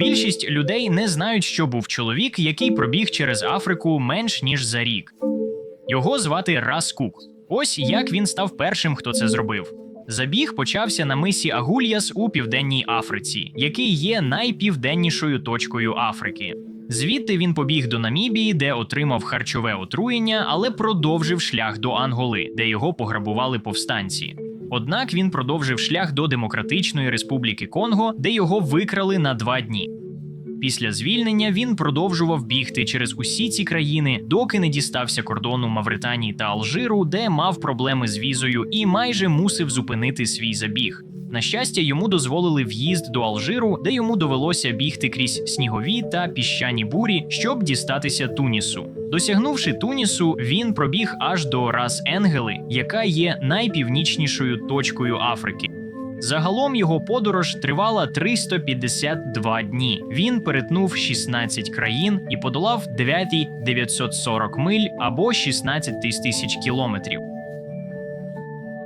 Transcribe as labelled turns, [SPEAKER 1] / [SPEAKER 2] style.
[SPEAKER 1] Більшість людей не знають, що був чоловік, який пробіг через Африку менш ніж за рік. Його звати Рас Кук. Ось як він став першим, хто це зробив. Забіг почався на мисі Агульяс у південній Африці, який є найпівденнішою точкою Африки. Звідти він побіг до Намібії, де отримав харчове отруєння, але продовжив шлях до Анголи, де його пограбували повстанці. Однак він продовжив шлях до Демократичної Республіки Конго, де його викрали на два дні. Після звільнення він продовжував бігти через усі ці країни, доки не дістався кордону Мавританії та Алжиру, де мав проблеми з візою і майже мусив зупинити свій забіг. На щастя, йому дозволили в'їзд до Алжиру, де йому довелося бігти крізь снігові та піщані бурі, щоб дістатися Тунісу. Досягнувши Тунісу, він пробіг аж до Рас Енгели, яка є найпівнічнішою точкою Африки. Загалом його подорож тривала 352 дні. Він перетнув 16 країн і подолав 9 940 миль або 16 тисяч кілометрів.